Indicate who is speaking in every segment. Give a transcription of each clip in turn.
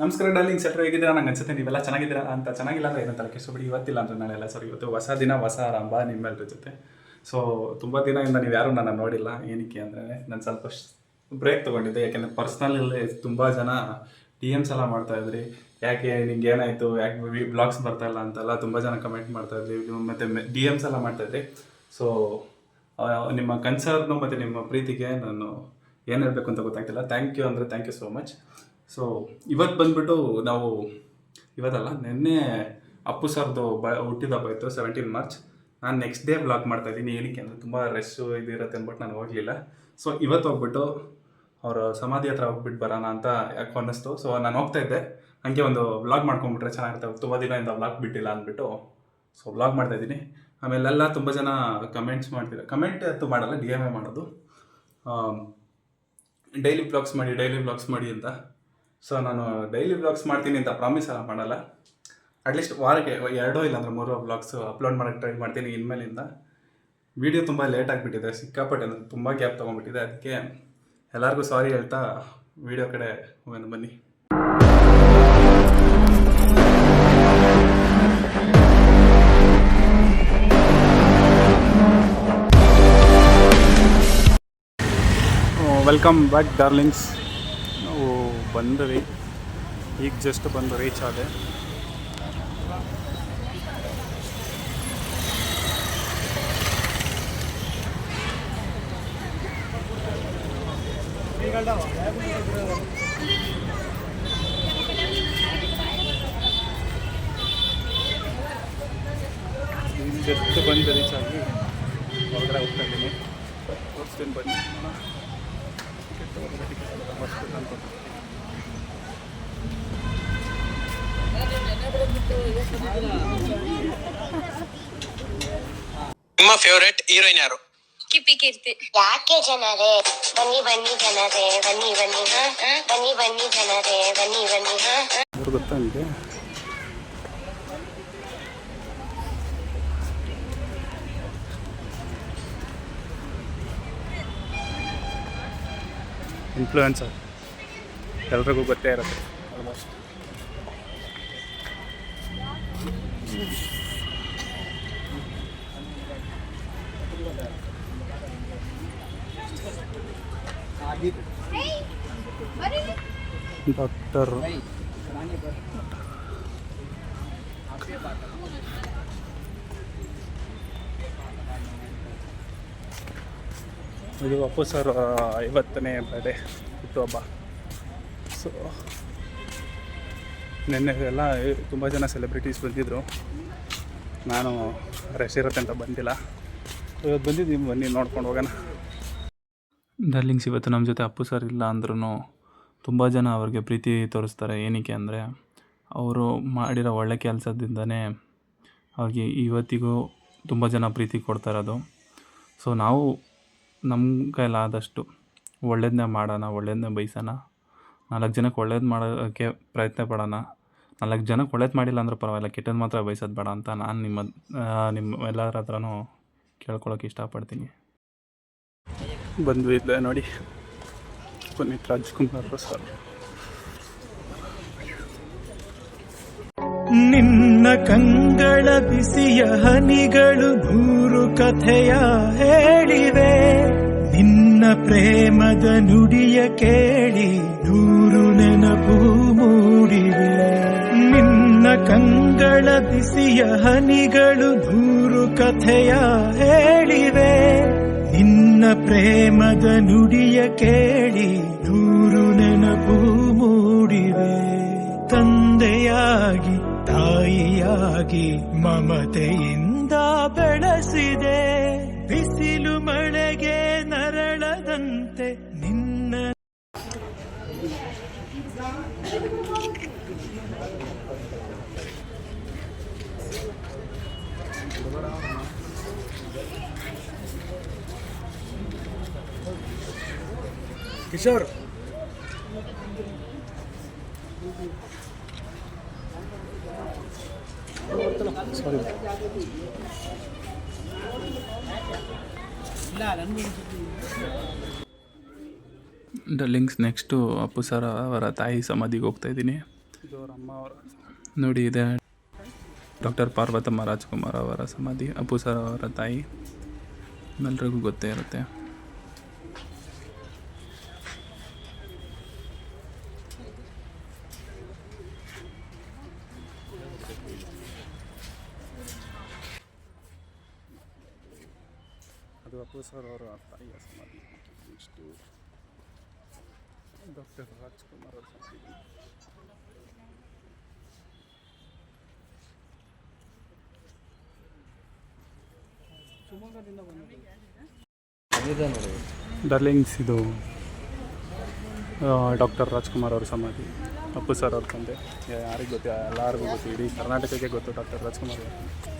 Speaker 1: ನಮಸ್ಕಾರ ಡಾರ್ಲಿಂಗ್ ಸೆಟ್ರ್, ಹೇಗಿದ್ದೀರಾ? ನಂಗೆ ಅನ್ಸುತ್ತೆ ನೀವೆಲ್ಲ ಚೆನ್ನಾಗಿದ್ದೀರಾ? ಅಂತ ಚೆನ್ನಾಗಿಲ್ಲ ಅಂದರೆ ಏನಂತ ಕೆಸಬಿಡಿ, ಇವತ್ತಿಲ್ಲ ಅಂದರೆ ನಾಳೆ ಎಲ್ಲ ಸರ್ ಇವತ್ತು ಹೊಸ ದಿನ, ಹೊಸ ಆರಂಭ ನಿಮ್ಮೆಲ್ಲರ ಜೊತೆ. ಸೊ ತುಂಬ ದಿನದಿಂದ ನೀವು ಯಾರೂ ನನ್ನ ನೋಡಿಲ್ಲ, ಏನಕ್ಕೆ ಅಂದರೆ ನಾನು ಸ್ವಲ್ಪ ಬ್ರೇಕ್ ತೊಗೊಂಡಿದ್ದೆ. ಯಾಕೆಂದರೆ ಪರ್ಸ್ನಲಲ್ಲಿ ತುಂಬ ಜನ ಡಿ ಎಮ್ಸ್ ಎಲ್ಲ ಮಾಡ್ತಾ ಇದ್ರಿ. ಯಾಕೆ ನಿಂಗೆ ಏನಾಯಿತು? ಯಾಕೆ ಬ್ಲಾಗ್ಸ್ ಬರ್ತಾ ಇಲ್ಲ ಅಂತೆಲ್ಲ, ತುಂಬ ಜನ ಕಮೆಂಟ್ ಮಾಡ್ತಾ ಇದ್ರಿ. ಮತ್ತು ಡಿ ಎಮ್ಸ್ ಎಲ್ಲ ಮಾಡ್ತಾ ಇದ್ರಿ. ಸೊ ನಿಮ್ಮ ಕನ್ಸರ್ನು ಮತ್ತು ನಿಮ್ಮ ಪ್ರೀತಿಗೆ ನಾನು ಏನು ಹೇಳಬೇಕು ಅಂತ ಗೊತ್ತಾಗ್ತಿಲ್ಲ. ಥ್ಯಾಂಕ್ ಯು ಅಂದರೆ thank you so much so ಇವತ್ತು ಬಂದ್ಬಿಟ್ಟು ನಾವು ಇವತ್ತಲ್ಲ ನಿನ್ನೆ ಅಪ್ಪು ಸರ್ದು ಬ ಹುಟ್ಟಿದಬ್ಬ ಇತ್ತು ಸೆವೆಂಟೀನ್ ಮಾರ್ಚ್ ನಾನು ನೆಕ್ಸ್ಟ್ ಡೇ ಬ್ಲಾಗ್ ಮಾಡ್ತಾ ಇದ್ದೀನಿ. ಏನಕ್ಕೆ ಅಂದರೆ ತುಂಬ ರೆಶ್ಶು ಇದು ಅಂದ್ಬಿಟ್ಟು ನಾನು ಹೋಗಲಿಲ್ಲ. ಸೊ ಇವತ್ತು ಹೋಗ್ಬಿಟ್ಟು ಅವರು ಸಮಾಧಿ ಹತ್ರ ಹೋಗ್ಬಿಟ್ಟು ಬರೋಣ ಅಂತ ಯಾಕೆ ಅನ್ನಿಸ್ತು. ಸೊ ನಾನು ಹೋಗ್ತಾ ಇದ್ದೆ. ಹಾಗೆ ಒಂದು ವ್ಲಾಗ್ ಮಾಡ್ಕೊಂಡ್ಬಿಟ್ರೆ ಚೆನ್ನಾಗಿರ್ತವೆ ತುಂಬ ದಿನದಿಂದ ವ್ಲಾಗ್ ಬಿಟ್ಟಿಲ್ಲ ಅಂದ್ಬಿಟ್ಟು. ಸೊ ವ್ಲಾಗ್ ಮಾಡ್ತಾ ಇದ್ದೀನಿ. ಆಮೇಲೆಲ್ಲ ತುಂಬ ಜನ ಕಮೆಂಟ್ಸ್ ಮಾಡ್ತೀರ ಕಮೆಂಟ್ ಅಂತೂ ಮಾಡಲ್ಲ ಡಿ ಎಂ ಎ ಮಾಡೋದು. ಡೈಲಿ ಬ್ಲಾಗ್ಸ್ ಮಾಡಿ ಡೈಲಿ ಬ್ಲಾಗ್ಸ್ ಮಾಡಿ ಅಂತ. ಸೊ ನಾನು ಡೈಲಿ ಬ್ಲಾಗ್ಸ್ ಮಾಡ್ತೀನಿ ಅಂತ ಪ್ರಾಮಿಸ್ ಎಲ್ಲ ಮಾಡಲ್ಲ. ಅಟ್ಲೀಸ್ಟ್ ವಾರಕ್ಕೆ ಎರಡೋ ಇಲ್ಲಾಂದ್ರೆ ಮೂರೋ ಬ್ಲಾಗ್ಸ್ ಅಪ್ಲೋಡ್ ಮಾಡೋಕ್ಕೆ ಟ್ರೈ ಮಾಡ್ತೀನಿ ಇನ್ಮೇಲಿಂದ. ವಿಡಿಯೋ ತುಂಬ ಲೇಟ್ ಆಗಿಬಿಟ್ಟಿದೆ. ಸಿಕ್ಕಾಪಟ್ಟೆ ಅಂದರೆ ತುಂಬ ಗ್ಯಾಪ್ ತೊಗೊಂಡ್ಬಿಟ್ಟಿದೆ. ಅದಕ್ಕೆ ಎಲ್ಲರಿಗೂ ಸಾರಿ ಹೇಳ್ತಾ ವಿಡಿಯೋ ಕಡೆ ಹೋಗೋಣ, ಬನ್ನಿ. ವೆಲ್ಕಮ್ ಬ್ಯಾಕ್ ಡಾರ್ಲಿಂಗ್ಸ್ ಬಂದ್ರಿ ಈಗ ಜಸ್ಟ್ ಬಂದು ರೀಚ್ ಆದೆ ಈಗ ಜಸ್ಟ್ ಬಂದು ರೀಚ್ ಆಗಿ ಹೊರಗಡೆ ಹೋಗ್ತಾ ಇದ್ದೀನಿ ತೋರಿಸ್ತೀನಿ ಬನ್ನಿ ನೋಡೋಣ ಟಿಕೆಟ್ ತಗೋಬೇಕು ಟಿಕೆಟ್ ಮಸ್ತ್ ಅನ್ಕೊಂಡು
Speaker 2: ನಿಮ್ಮ ಫೇವರೇಟ್ ಹೀರೋಯಿನ್ ಯಾರು?
Speaker 3: ಕಿಪ್ಪಿ ಕೀರ್ತಿ.
Speaker 4: ಯಾಕೆ ಜನರೇ? ಬನ್ನಿ ಬನ್ನಿ ಜನರೇ ಬನ್ನಿ ಬನ್ನಿ. ಹ. ಬನ್ನಿ ಬನ್ನಿ ಜನರೇ ಬನ್ನಿ ಬನ್ನಿ. ಹ.
Speaker 1: ಗೊತ್ತಾ ನಿಮಗೆ ಇನ್ಫ್ಲೂಯೆನ್ಸರ್ ಎಲ್ರಿಗೂ ಗೊತ್ತೇ ಇರುತ್ತೆ ಆಲ್ಮೋಸ್ಟ್ ಡಾಕ್ಟರ್ ಇದು ಅಪ್ಪು ಸರ್ ಐವತ್ತನೇ ಬರ್ಡೇ ಹುಟ್ಟುಹಬ್ಬ ಸೊ ನಿನ್ನೆ ಎಲ್ಲ ತುಂಬ ಜನ ಸೆಲೆಬ್ರಿಟೀಸ್ ಬಂದಿದ್ದರು ನಾನು ರಶ್ ಇರುತ್ತೆ ಅಂತ ಬಂದಿಲ್ಲ. ಇವತ್ತು ಬಂದಿದ್ದೀನಿ, ಬನ್ನಿ ನೋಡ್ಕೊಂಡು ಹೋಗೋಣ. ಡಾರ್ಲಿಂಗ್ಸ್ ಇವತ್ತು ನಮ್ಮ ಜೊತೆ ಅಪ್ಪು ಸರ್ ಇಲ್ಲ ಅಂದ್ರೂ ತುಂಬ ಜನ ಅವ್ರಿಗೆ ಪ್ರೀತಿ ತೋರಿಸ್ತಾರೆ. ಏನಕ್ಕೆ ಅಂದರೆ, ಅವರು ಮಾಡಿರೋ ಒಳ್ಳೆ ಕೆಲಸದಿಂದನೇ ಅವ್ರಿಗೆ ಇವತ್ತಿಗೂ ತುಂಬ ಜನ ಪ್ರೀತಿ ಕೊಡ್ತಾ ಇರೋದು ಸೊ ನಾವು ನಮ್ಮ ಕೈಲಾದಷ್ಟು ಒಳ್ಳೇದನ್ನೇ ಮಾಡೋಣ ಒಳ್ಳೇದನ್ನೇ ಬಯಸೋಣ. ನಾಲ್ಕು ಜನಕ್ಕೆ ಒಳ್ಳೇದು ಮಾಡೋಕ್ಕೆ ಪ್ರಯತ್ನ ಪಡೋಣ. ನಾಲ್ಕು ಜನಕ್ಕೆ ಒಳ್ಳೇದು ಮಾಡಿಲ್ಲ ಅಂದ್ರೆ ಪರವಾಗಿಲ್ಲ ಕೆಟ್ಟದ್ದು ಮಾತ್ರ ಬಯಸೋದು ಬೇಡ ಅಂತ ನಾನು ನಿಮ್ಮ ನಿಮ್ಮ ಎಲ್ಲರ ಹತ್ರನೂ ಕೇಳ್ಕೊಳಕ್ಕೆ ಇಷ್ಟಪಡ್ತೀನಿ. ಬಂದು ಇಲ್ಲ ನೋಡಿ ಪುನೀತ್ ರಾಜ್ಕುಮಾರ್ ಸರ್.
Speaker 5: ನಿನ್ನ ಕಂಗಳ ಬಿಸಿಯ ಹನಿಗಳು ನೂರು ಕಥೆಯ ಹೇಳಿವೆ. ನಿನ್ನ ಪ್ರೇಮದ ನುಡಿಯ ಕೇಳಿ ಕಂಗಳ ಬಿಸಿಯ ಹನಿಗಳು ದೂರು ಕಥೆಯ ಹೇಳಿವೆ. ನಿನ್ನ ಪ್ರೇಮದ ನುಡಿಯ ಕೇಳಿ ದೂರು ನೆನಪು ಮೂಡಿವೆ. ತಂದೆಯಾಗಿ, ತಾಯಿಯಾಗಿ ಮಮತೆಯಿಂದ ಬೆಳೆಸಿದೆ. ಬಿಸಿಲು ಮಳೆಗೆ Kishore.
Speaker 1: Sorry darlings next Appu sir ಅವರ ತಾಯಿ ಸಮಾಧಿಗೆ ಹೋಗ್ತಾ ಇದ್ದೀನಿ. ನೋಡಿ, ಇದೆ ಡಾಕ್ಟರ್ ಪಾರ್ವತಮ್ಮ ರಾಜ್ಕುಮಾರ್ ಅವರ ಸಮಾಧಿ ಅಪ್ಪು ಸರ್ ಅವರ ತಾಯಿ. ಎಲ್ಲರಿಗೂ ಗೊತ್ತೇ ಇರುತ್ತೆ. ಅದು ಅಪ್ಪು ಸರ್ ಅವರ ತಾಯಿಯ ಸಮಾಧಿ ನೆಕ್ಸ್ಟು ಡಾಕ್ಟರ್ ರಾಜ್ಕುಮಾರ್ ಅವರ ಸಮಾಧಿ ಡರ್ಲಿಂಗ್ಸ್ ಇದು ಡಾಕ್ಟರ್ ರಾಜ್ಕುಮಾರ್ ಅವ್ರ ಸಮಾಧಿ ಅಪ್ಪು ಸರ್ ಅವ್ರ ತಂದೆ ಯಾರಿಗೆ ಗೊತ್ತು? ಎಲ್ಲರಿಗೂ ಗೊತ್ತು. ಇಡೀ ಕರ್ನಾಟಕಕ್ಕೆ ಗೊತ್ತು ಡಾಕ್ಟರ್ ರಾಜ್ಕುಮಾರ್ ಅವರು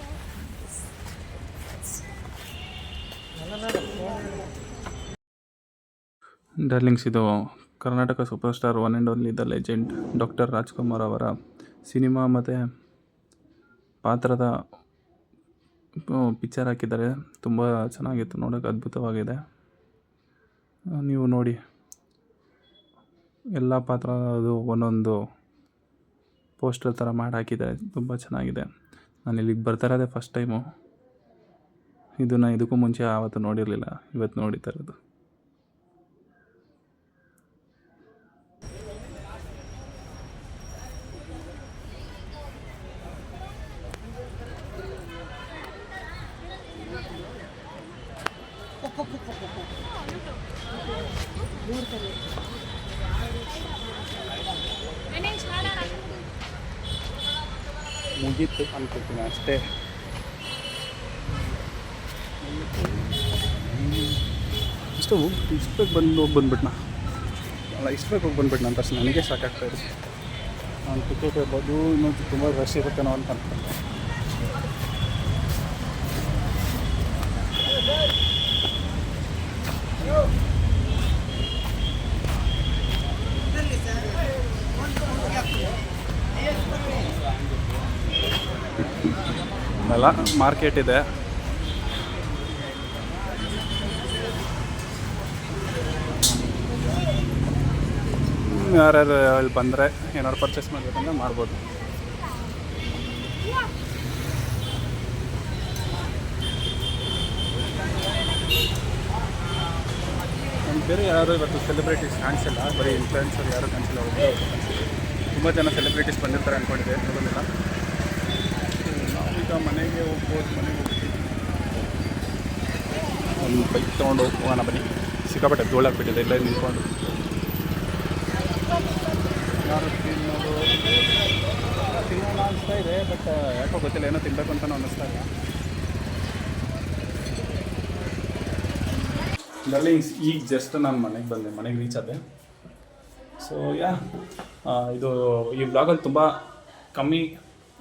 Speaker 1: ಡಾರ್ಲಿಂಗ್ಸ್, ಇದು Karnataka super star one and only the legend doctor Rajkumar ಅವರ ಸಿನಿಮಾ ಮತ್ತು ಪಾತ್ರದ ಪಿಕ್ಚರ್ ಹಾಕಿದ್ದಾರೆ. ತುಂಬ ಚೆನ್ನಾಗಿತ್ತು ನೋಡೋಕ್ಕೆ ಅದ್ಭುತವಾಗಿದೆ. ನೀವು ನೋಡಿ, ಎಲ್ಲ ಪಾತ್ರ ಅದು ಒಂದೊಂದು ಪೋಸ್ಟರ್ ಥರ ಮಾಡಿ ಹಾಕಿದ್ದಾರೆ. ತುಂಬ ಚೆನ್ನಾಗಿದೆ. ನಾನು ಇಲ್ಲಿಗೆ ಬರ್ತಾ ಇರೋದೇ ಫಸ್ಟ್ ಟೈಮು ಇದನ್ನು ಇದಕ್ಕೂ ಮುಂಚೆ ಆವತ್ತು ನೋಡಿರಲಿಲ್ಲ ಇವತ್ತು ನೋಡಿತಾ ಇರೋದು ಮುಗೀತು ಅನ್ಕೊಳ್ತೀನಿ ಅಷ್ಟೇ. ಇಷ್ಟು ಹೋಗಿ ಇಷ್ಟು ಬೇಗ ಬಂದು ಹೋಗಿ ಬಂದ್ಬಿಟ್ನಾ? ಅಲ್ಲ ಇಷ್ಟು ಬೇಗ ಹೋಗಿ ಬಂದ್ಬಿಟ್ನ ಅಂತ ನನಗೆ ಸಾಕಾಗ್ತಾ ಇದೆ. ನಾನು ಟಿಕೆಟ್ ಇರ್ಬೋದು ಇನ್ನೊಂದು ತುಂಬ ರಶ್ ಇರುತ್ತೇನೋ ಅಂತ ಅನ್ಕೊಂಡೆ. ಅಲ್ಲ ಮಾರ್ಕೆಟ್ ಇದೆ. ಯಾರ್ಯಾರು ಅಲ್ಲಿ ಬಂದರೆ ಏನಾದ್ರು ಪರ್ಚೇಸ್ ಮಾಡಬೇಕಂದ್ರೆ ಮಾಡ್ಬೋದು. ಬೇರೆ ಯಾರು ಇವತ್ತು ಸೆಲೆಬ್ರಿಟೀಸ್ ಕಾಣಿಸಿಲ್ಲ ಬರೀ ಇನ್ಫ್ಲುಯೆನ್ಸರ್ ಯಾರು ಕಾಣಿಸಿಲ್ಲ ತುಂಬ ಜನ ಸೆಲೆಬ್ರಿಟೀಸ್ ಬಂದಿರ್ತಾರೆ ಅಂದ್ಕೊಂಡಿದ್ದೆ ಬರೋದಿಲ್ಲ ನಾವೀಗ ಮನೆಗೆ ಹೋಗ್ಬೋದು, ಮನೆಗೆ ಹೋಗ್ತೀವಿ. ಒಂದು ಬೈಕ್ ತೊಗೊಂಡು ಹೋಗೋಣ ಬನ್ನಿ. ಸಿಕ್ಕಾಪಟ್ಟೆ ಧೂಳಾಗ್ಬಿಟ್ಟಿದೆ ಎಲ್ಲ ನಿಂತ್ಕೊಂಡು. ಯಾರು ತಿನ್ನೋದು. ತಿನ್ನೋಣ ಅನಿಸ್ತಾ ಇದೆ ಬಟ್ ಯಾಕೋ ಗೊತ್ತಿಲ್ಲ, ಏನೋ ತಿನ್ನಬೇಕು ಅಂತಲೂ ಅನ್ನಿಸ್ತಾ ಇಲ್ಲ. ಡರ್ಲಿಂಗ್ಸ್ ಈಗ ಜಸ್ಟ್ ನಾನು ಮನೆಗೆ ಬಂದೆ, ಮನೆಗೆ ರೀಚ್ ಆದೆ. ಸೊ ಯಾ ಇದು ಈ ಬ್ಲಾಗಲ್ಲಿ ತುಂಬ ಕಮ್ಮಿ,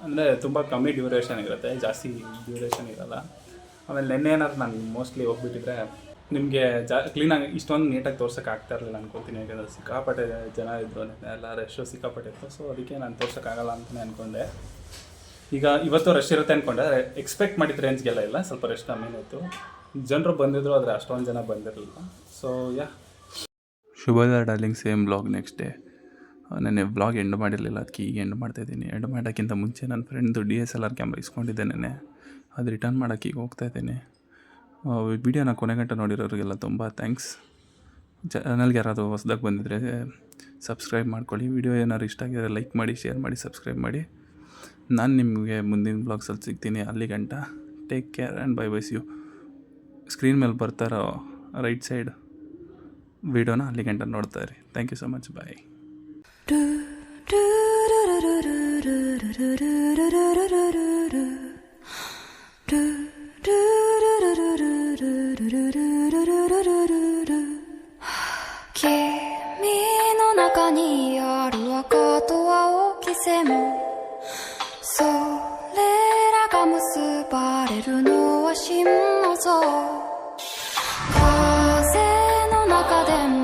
Speaker 1: ಅಂದರೆ ತುಂಬ ಕಮ್ಮಿ ಡ್ಯೂರೇಷನ್ ಇರುತ್ತೆ, ಜಾಸ್ತಿ ಡ್ಯೂರೇಷನ್ ಇರಲ್ಲ. ಆಮೇಲೆ ನೆನ್ನೆ ಏನಾದ್ರು ನಾನು ಮೋಸ್ಟ್ಲಿ ಹೋಗ್ಬಿಟ್ಟಿದ್ರೆ ನಿಮಗೆ ಜಾ ಕ್ಲೀನಾಗಿ ಇಷ್ಟೊಂದು ನೀಟಾಗಿ ತೋರ್ಸೋಕೆ ಆಗ್ತಾ ಇರಲಿಲ್ಲ ಅನ್ಕೊತೀನಿ ಯಾಕಂದರೆ ಸಿಕ್ಕಾಪಟ್ಟೆ ಜನ ನಿನ್ನೆ ಎಲ್ಲ ರಶ್ಶು ಸಿಕ್ಕಾಪಟ್ಟೆ ಇತ್ತು ಸೊ ಅದಕ್ಕೆ ನಾನು ತೋರ್ಸೋಕ್ಕಾಗಲ್ಲ ಅಂತಲೇ ಅಂದ್ಕೊಂಡೆ ಈಗ ಇವತ್ತು ರಶ್ ಇರುತ್ತೆ ಅಂದ್ಕೊಂಡೆ ಎಕ್ಸ್ಪೆಕ್ಟ್ ಮಾಡಿದ ರೇಂಜ್ಗೆಲ್ಲ ಇಲ್ಲ. ಸ್ವಲ್ಪ ರಶ್ ಕಮ್ಮಿನೇ ಇತ್ತು. ಜನರು ಬಂದಿದ್ರು ಆದರೆ ಅಷ್ಟೊಂದು ಜನ ಬಂದಿರಲಿಲ್ಲ. ಸೊ ಯಾ ಶುಭೋದಯ darling. Same vlog next day ನೆನ್ನೆ ಬ್ಲಾಗ್ ಎಂಡ್ ಮಾಡಿರಲಿಲ್ಲ. ಅದಕ್ಕೆ ಈಗ ಎಂಡ್ ಮಾಡ್ತಾಯಿದ್ದೀನಿ ಎಂಡ್ ಮಾಡೋಕ್ಕಿಂತ ಮುಂಚೆ ನನ್ನ ಫ್ರೆಂಡ್ದು D S L R camera ಇಸ್ಕೊಂಡಿದ್ದೆ ನೆನ್ನೆ. ಅದು ರಿಟರ್ನ್ ಮಾಡೋಕ್ಕೆ ಈಗ ಹೋಗ್ತಾ ಇದ್ದೀನಿ. ವಿಡಿಯೋನ ಕೊನೆಗಂಟ ನೋಡಿರೋರಿಗೆಲ್ಲ ತುಂಬ ಥ್ಯಾಂಕ್ಸ್ ಚಾನಲ್ಗೆ ಯಾರಾದರೂ ಹೊಸ್ದಾಗಿ ಬಂದಿದ್ದರೆ ಸಬ್ಸ್ಕ್ರೈಬ್ ಮಾಡ್ಕೊಳ್ಳಿ ವಿಡಿಯೋ ಏನಾದ್ರು ಇಷ್ಟ ಆಗಿದ್ರೆ ಲೈಕ್ ಮಾಡಿ ಶೇರ್ ಮಾಡಿ ಸಬ್ಸ್ಕ್ರೈಬ್ ಮಾಡಿ ನಾನು ನಿಮಗೆ ಮುಂದಿನ ಬ್ಲಾಗ್ಸಲ್ಲಿ ಸಿಗ್ತೀನಿ ಅಲ್ಲಿ ಗಂಟ take care and bye byes you screen ಮೇಲೆ ಬರ್ತಾರೋ ರೈಟ್ ಸೈಡ್ ವಿಡಿಯೋನ ಅಲ್ಲಿ ಗಂಟ ನೋಡ್ತಾ ಇರಿ thank you so much bye
Speaker 3: 君中にある赤と青きせも。それらが結ばれるのは真の像風の中でも